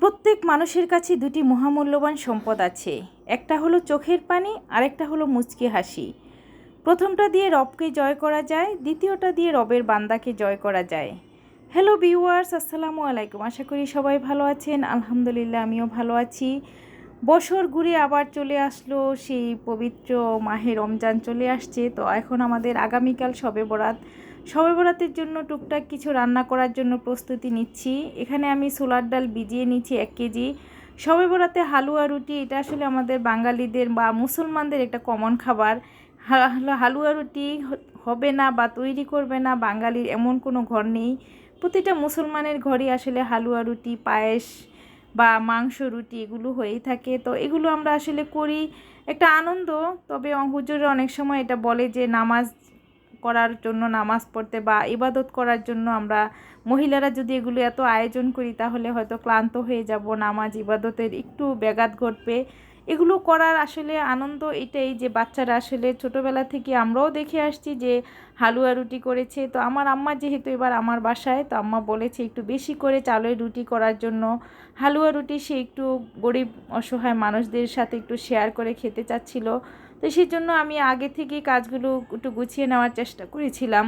প্রত্যেক মানুষের কাছে দুটি মহামূল্যবান সম্পদ আছে। একটা হলো চোখের পানি, আরেকটা হলো মুচকি হাসি। প্রথমটা দিয়ে রবকে জয় করা যায়, দ্বিতীয়টা দিয়ে রবের বান্দাকে জয় করা যায়। হ্যালো ভিউয়ার্স, আসসালামু আলাইকুম। আশা করি সবাই ভালো আছেন। আলহামদুলিল্লাহ, আমিও ভালো আছি। বছর ঘুরে আবার চলে আসলো সেই পবিত্র মাহে রমজান চলে আসছে। তো এখন আমাদের আগামীকাল সবে বরাত। সবে বরাতের জন্য টুকটাক কিছু রান্না করার জন্য প্রস্তুতি নিচ্ছি। এখানে আমি সোলার ডাল ভিজিয়ে নিচ্ছি এক কেজি। সবে বরাতে হালুয়া রুটি, এটা আসলে আমাদের বাঙালিদের বা মুসলমানদের একটা কমন খাবার। হালুয়া রুটি হবে না বা তৈরি করবে না বাঙালির এমন কোনো ঘর নেই। প্রতিটা মুসলমানের ঘরই আসলে হালুয়া রুটি, পায়েস বা মাংস রুটি এগুলো হয়েই থাকে। তো এগুলো আমরা আসলে করি। একটা আনন্দ, তবে হুজুর অনেক সময় এটা বলে যে নামাজ করার জন্য, নামাজ পড়তে বা ইবাদত করার জন্য আমরা মহিলারা যদি এগুলো এত আয়োজন করি, তাহলে হয়তো ক্লান্ত হয়ে যাব, নামাজ, ইবাদতের একটু ব্যাঘাত ঘটবে। এগুলো করার আসলে আনন্দ এটাই যে বাচ্চারা আসলে ছোটোবেলা থেকে আমরাও দেখে আসছি যে হালুয়া রুটি করেছে। তো আমার আম্মা যেহেতু এবার আমার বাসায়, তো আম্মা বলেছে একটু বেশি করে চালের রুটি করার জন্য। হালুয়া রুটি সে একটু গরিব, অসহায় মানুষদের সাথে একটু শেয়ার করে খেতে চাচ্ছিল। তো সেই জন্য আমি আগে থেকে কাজগুলো একটু গুছিয়ে নেওয়ার চেষ্টা করেছিলাম।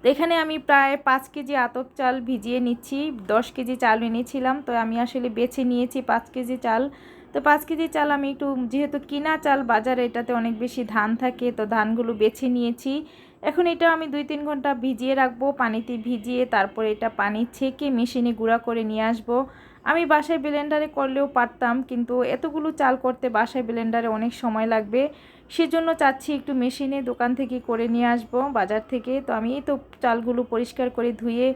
তো এখানে আমি প্রায় পাঁচ কেজি আতপ চাল ভিজিয়ে নিচ্ছি, দশ কেজি চাল এনেছিলাম, তো আমি আসলে বেছে নিয়েছি পাঁচ কেজি চাল। তো পাঁচ কেজি চাল আমি একটু, যেহেতু কিনা চাল বাজারে এটাতে অনেক বেশি ধান থাকে, তো ধানগুলো বেছে নিয়েছি। এখন এটা আমি দুই তিন ঘণ্টা ভিজিয়ে রাখব, পানিতে ভিজিয়ে তারপরে এটা পানি ছেঁকে মেশিনে গুঁড়া করে নিয়ে আসব। আমি বাসায় ব্লেন্ডারে করলেও পারতাম, কিন্তু এতগুলো চাল করতে বাসায় ব্লেন্ডারে অনেক সময় লাগবে। সেজন্য চাচ্ছি একটু মেশিনে দোকান থেকে করে নিয়ে আসব, বাজার থেকে। তো আমি এই তো চালগুলো পরিষ্কার করে ধুয়ে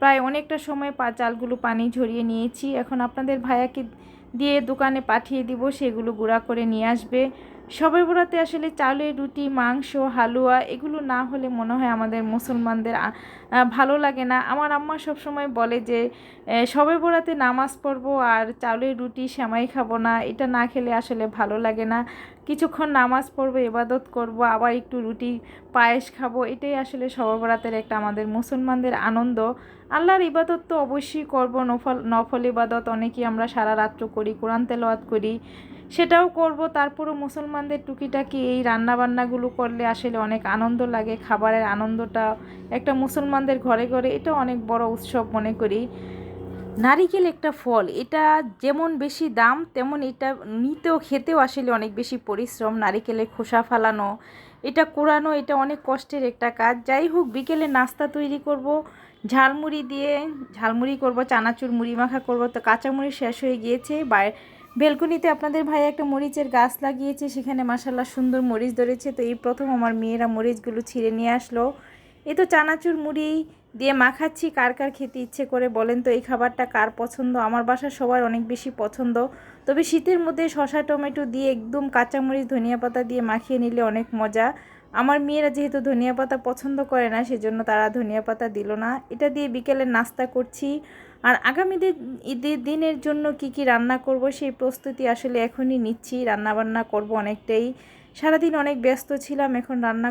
প্রায় অনেকটা সময় পা, চালগুলো পানি ঝরিয়ে নিয়েছি। এখন আপনাদের ভাইয়াকে দিয়ে দোকানে পাঠিয়ে দিব সেগুলো গুঁড়া করে নিয়ে আসবে। সবে বরাতে আসলে চালের রুটি মাংস হালুয়া এগুলো না হলে মনে হয় আমাদের মুসলমানদের ভালো লাগে না। আমার আম্মা সবসময় বলে যে এ, সবে বরাতে নামাজ পড়ব আর চালের রুটি সেমাই খাব না এটা না খেলে আসলে ভালো লাগে না। কিছুক্ষণ নামাজ পড়ব ইবাদত করব আবার একটু রুটি পায়েস খাব। এটাই আসলে সবে বরাতের একটা আমাদের মুসলমানদের আনন্দ। আল্লাহর ইবাদত তো অবশ্যই করব, নফল নফল ইবাদত অনেকেই আমরা সারা রাত্র করি, কোরআন তেলাওয়াত করি, সেটাও করব। তারপরও মুসলমানদের টুকিটাকি এই রান্নাবান্নাগুলো করলে আসলে অনেক আনন্দ লাগে, খাবারের আনন্দটা একটা মুসলমানদের ঘরে ঘরে এটা অনেক বড় উৎসব মনে করি। নারিকেল একটা ফল, এটা যেমন বেশি দাম, তেমন এটা নিতেও, খেতেও আসলে অনেক বেশি পরিশ্রম। নারিকেলের খোসা ফালানো, এটা কোরানো, এটা অনেক কষ্টের একটা কাজ। যাই হোক, বিকেলে নাস্তা তৈরি করব, ঝালমুড়ি দিয়ে, ঝালমুড়ি করব, চানাচুর মুড়ি মাখা করব। তো কাঁচামুড়ি শেষ হয়ে গিয়েছে। বা বেলকনিতে আপনাদের ভাই একটা মরিচের গাছ লাগিয়েছে, সেখানে মাসাল্লাহ সুন্দর মরিচ ধরেছে। তো এই প্রথম আমার মেয়েরা মরিচগুলো ছিঁড়ে নিয়ে আসলো। এ তো চানাচুর মুড়ি দিয়ে মাখাচ্ছি কার কার খেতে ইচ্ছে করে বলেন তো, এই খাবারটা কার পছন্দ? আমার বাসার সবার অনেক বেশি পছন্দ। তবে শীতের মধ্যে শসা, টমেটো দিয়ে একদম কাঁচামরিচ, ধনিয়া পাতা দিয়ে মাখিয়ে নিলে অনেক মজা। আমার মেয়েরা যেহেতু ধনিয়া পাতা পছন্দ করে না, সেজন্য তারা ধনিয়া পাতা দিল না। এটা দিয়ে বিকেলে নাস্তা করছি। আর আগামী ঈদের দিনের জন্য কি কি রান্না করব সেই প্রস্তুতি আসলে এখনই নিচ্ছি। রান্না বান্না করব অনেকটাই। সারাদিন অনেক ব্যস্ত ছিলাম, এখন রান্না